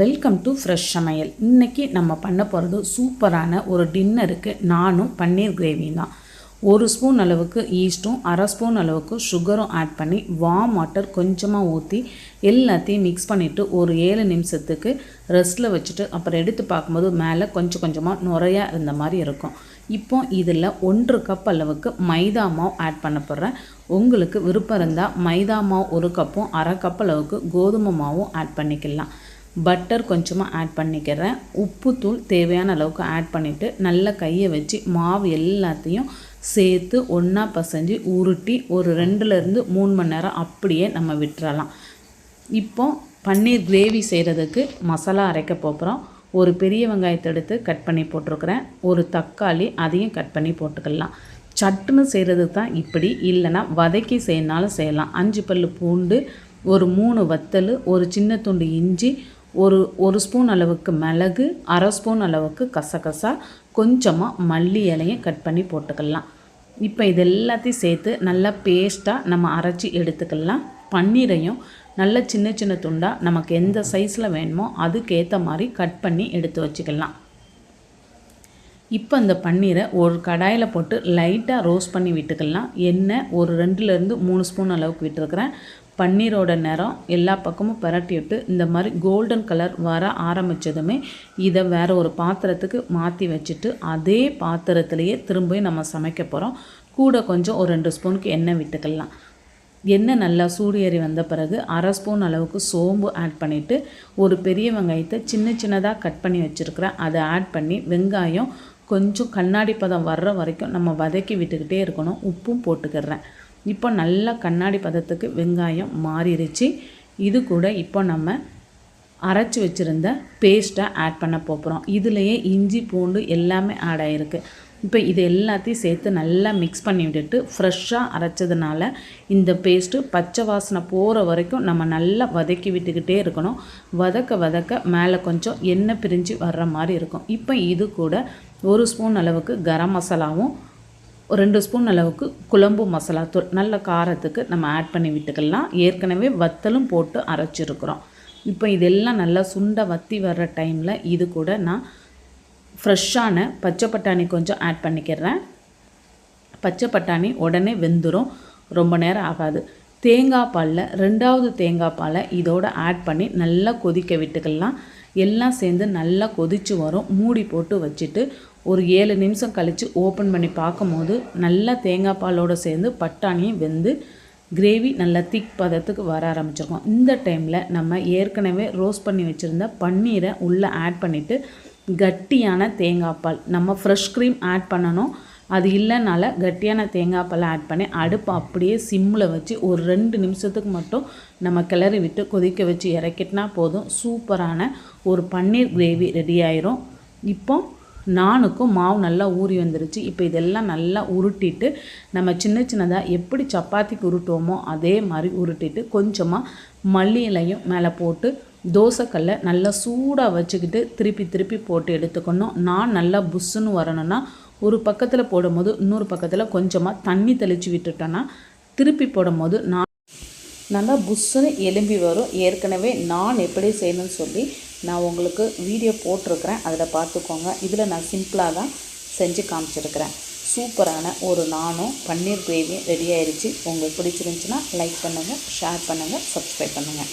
Welcome to fresh சமையல் இன்றைக்கி நம்ம பண்ண போகிறது சூப்பரான ஒரு டின்னருக்கு நானும் பன்னீர் கிரேவி தான். ஒரு ஸ்பூன் அளவுக்கு ஈஸ்ட்டும் அரை ஸ்பூன் அளவுக்கு சுகரும் ஆட் பண்ணி வார்ம் வாட்டர் கொஞ்சமாக ஊற்றி எல்லாத்தையும் மிக்ஸ் பண்ணிவிட்டு ஒரு ஏழு நிமிஷத்துக்கு ரெஸ்ட்டில் வச்சுட்டு அப்புறம் எடுத்து பார்க்கும்போது மேலே கொஞ்சம் கொஞ்சமாக நுறையா இருந்த மாதிரி இருக்கும். இப்போ இதில் ஒன்று கப் அளவுக்கு மைதா மாவு ஆட் பண்ண போகிறேன் உங்களுக்கு விருப்பம் இருந்தால் மைதா மாவு ஒரு கப்பும் அரை கப் அளவுக்கு கோதுமை மாவும் ஆட் பண்ணிக்கலாம். பட்டர் கொஞ்சமாக ஆட் பண்ணிக்கிறேன். உப்புத்தூள் தேவையான அளவுக்கு ஆட் பண்ணிவிட்டு நல்லா கையை வச்சு மாவு எல்லாத்தையும் சேர்த்து ஒன்றா பசைஞ்சு உருட்டி ஒரு ரெண்டுலேருந்து மூணு மணி நேரம் அப்படியே நம்ம விட்டுறலாம். இப்போ பன்னீர் கிரேவி செய்கிறதுக்கு மசாலா அரைக்க போகிறோம் ஒரு பெரிய வெங்காயத்தை எடுத்து கட் பண்ணி போட்டிருக்கிறேன். ஒரு தக்காளி அதையும் கட் பண்ணி போட்டுக்கலாம். சட்டுன்னு செய்கிறது தான் இப்படி. இல்லைன்னா வதக்கி செய்யனாலும் செய்யலாம். அஞ்சு பல் பூண்டு ஒரு மூணு வத்தல் ஒரு சின்ன துண்டு இஞ்சி ஒரு ஒரு ஸ்பூன் அளவுக்கு மிளகு அரை ஸ்பூன் அளவுக்கு கசகசா கொஞ்சமாக மல்லி இலையும் கட் பண்ணி போட்டுக்கலாம். இப்போ இது எல்லாத்தையும் சேர்த்து நல்லா பேஸ்ட்டாக நம்ம அரைச்சி எடுத்துக்கலாம். பன்னீரையும் நல்ல சின்ன சின்ன துண்டாக நமக்கு எந்த சைஸில் வேணுமோ அதுக்கேற்ற மாதிரி கட் பண்ணி எடுத்து வச்சுக்கலாம். இப்போ அந்த பன்னீரை ஒரு கடாயில் போட்டு லைட்டாக ரோஸ்ட் பண்ணி விட்டுக்கலாம். எண்ணெய் ஒரு ரெண்டுலேருந்து மூணு ஸ்பூன் அளவுக்கு விட்டுருக்குறேன். பன்னீரோட நிறம் எல்லா பக்கமும் பரட்டி விட்டு இந்த மாதிரி கோல்டன் கலர் வர ஆரம்பித்ததுமே இதை வேறு ஒரு பாத்திரத்துக்கு மாற்றி வச்சுட்டு அதே பாத்திரத்துலேயே திரும்பி நம்ம சமைக்க போகிறோம் கூட கொஞ்சம் ஒரு ரெண்டு ஸ்பூனுக்கு எண்ணெய் விட்டுக்கலாம். எண்ணெய் நல்லா சூடு வந்த பிறகு அரை ஸ்பூன் அளவுக்கு சோம்பு ஆட் பண்ணிவிட்டு ஒரு பெரிய வெங்காயத்தை சின்ன சின்னதாக கட் பண்ணி வச்சுருக்கிறேன் அதை ஆட் பண்ணி வெங்காயம் கொஞ்சம் கண்ணாடி பதம் வர்ற வரைக்கும் நம்ம வதக்கி விட்டுக்கிட்டே இருக்கணும். உப்பும் போட்டுக்கிறேன். இப்போ நல்லா கண்ணாடி பதத்துக்கு வெங்காயம் மாறிடுச்சு இது கூட இப்போ நம்ம அரைச்சி வச்சுருந்த பேஸ்ட்டை ஆட் பண்ண போகிறோம் இதுலேயே இஞ்சி பூண்டு எல்லாமே ஆட் ஆகிருக்கு இப்போ இது எல்லாத்தையும் சேர்த்து நல்லா மிக்ஸ் பண்ணி விட்டுட்டு ஃப்ரெஷ்ஷாக அரைச்சதுனால இந்த பேஸ்ட்டு பச்சை வாசனை போகிற வரைக்கும் நம்ம நல்லா வதக்கி விட்டுக்கிட்டே இருக்கணும். வதக்க வதக்க மேலே கொஞ்சம் எண்ணெய் பிரிஞ்சு வர்ற மாதிரி இருக்கும். இப்போ இது கூட ஒரு ஸ்பூன் அளவுக்கு கரம் மசாலாவும் ரெண்டு ஸ்பூன் அளவுக்கு குழம்பு மசாலா தூள் நல்ல காரத்துக்கு நம்ம ஆட் பண்ணி விட்டுக்கலாம். ஏற்கனவே வத்தலும் போட்டு அரைச்சிருக்கிறோம். இப்போ இதெல்லாம் நல்லா சுண்டை வத்தி வர்ற டைமில் இது கூட நான் ஃப்ரெஷ்ஷான பச்சை பட்டாணி கொஞ்சம் ஆட் பண்ணிக்கிறேன். பச்சை பட்டாணி உடனே வெந்துடும் ரொம்ப நேரம் ஆகாது. தேங்காய் பாலில் ரெண்டாவது தேங்காய் பாலை இதோட ஆட் பண்ணி நல்லா கொதிக்க விட்டுக்கலாம். எல்லாம் சேர்ந்து நல்லா கொதித்து வரும். மூடி போட்டு வச்சுட்டு ஒரு ஏழு நிமிஷம் கழித்து ஓப்பன் பண்ணி பார்க்கும்போது நல்லா தேங்காய் பாலோடு சேர்ந்து பட்டாணியும் வெந்து கிரேவி நல்லா திக் பதத்துக்கு வர ஆரம்பிச்சிருக்கோம். இந்த டைமில் நம்ம ஏற்கனவே ரோஸ்ட் பண்ணி வச்சுருந்த பன்னீரை உள்ளே ஆட் பண்ணிவிட்டு கட்டியான தேங்காய் பால் நம்ம ஃப்ரெஷ் க்ரீம் ஆட் பண்ணணும். அது இல்லைனால கட்டியான தேங்காய் பால் ஆட் பண்ணி அடுப்பை அப்படியே சிம்மில் வச்சு ஒரு ரெண்டு நிமிஷத்துக்கு மட்டும் நம்ம கிளறி விட்டு கொதிக்க வச்சு இறக்கிட்டனா போதும். சூப்பரான ஒரு பன்னீர் கிரேவி ரெடி ஆயிரும். இப்போ நானுக்கும் மாவு நல்லா ஊறி வந்துருச்சு. இப்போ இதெல்லாம் நல்லா உருட்டிட்டு நம்ம சின்ன சின்னதாக எப்படி சப்பாத்திக்கு உருட்டுவோமோ அதே மாதிரி உருட்டிட்டு கொஞ்சமாக மல்லி இலையும் மேலே போட்டு தோசைக்கல்லை நல்லா சூடாக வச்சுக்கிட்டு திருப்பி திருப்பி போட்டு எடுத்துக்கணும். நான் நல்லா புஷ்ஷுன்னு வரணும்னா ஒரு பக்கத்தில் போடும்போது இன்னொரு பக்கத்தில் கொஞ்சமாக தண்ணி தெளித்து விட்டுட்டோன்னா திருப்பி போடும்போது நான் நல்லா புஷ்ஷுன்னு எலும்பி வரும். ஏற்கனவே நான் எப்படி செய்யணும்னு சொல்லி நான் உங்களுக்கு வீடியோ போட்டிருக்கிறேன். அதில் பார்த்துக்கோங்க. இதில் நான் சிம்பிளாக தான் செஞ்சு காமிச்சிருக்கிறேன். சூப்பரான ஒரு நானும் பன்னீர் கிரேவியும் ரெடி ஆயிடுச்சு உங்களுக்கு பிடிச்சிருந்துச்சுன்னா லைக் பண்ணுங்கள் ஷேர் பண்ணுங்கள் சப்ஸ்கிரைப் பண்ணுங்கள்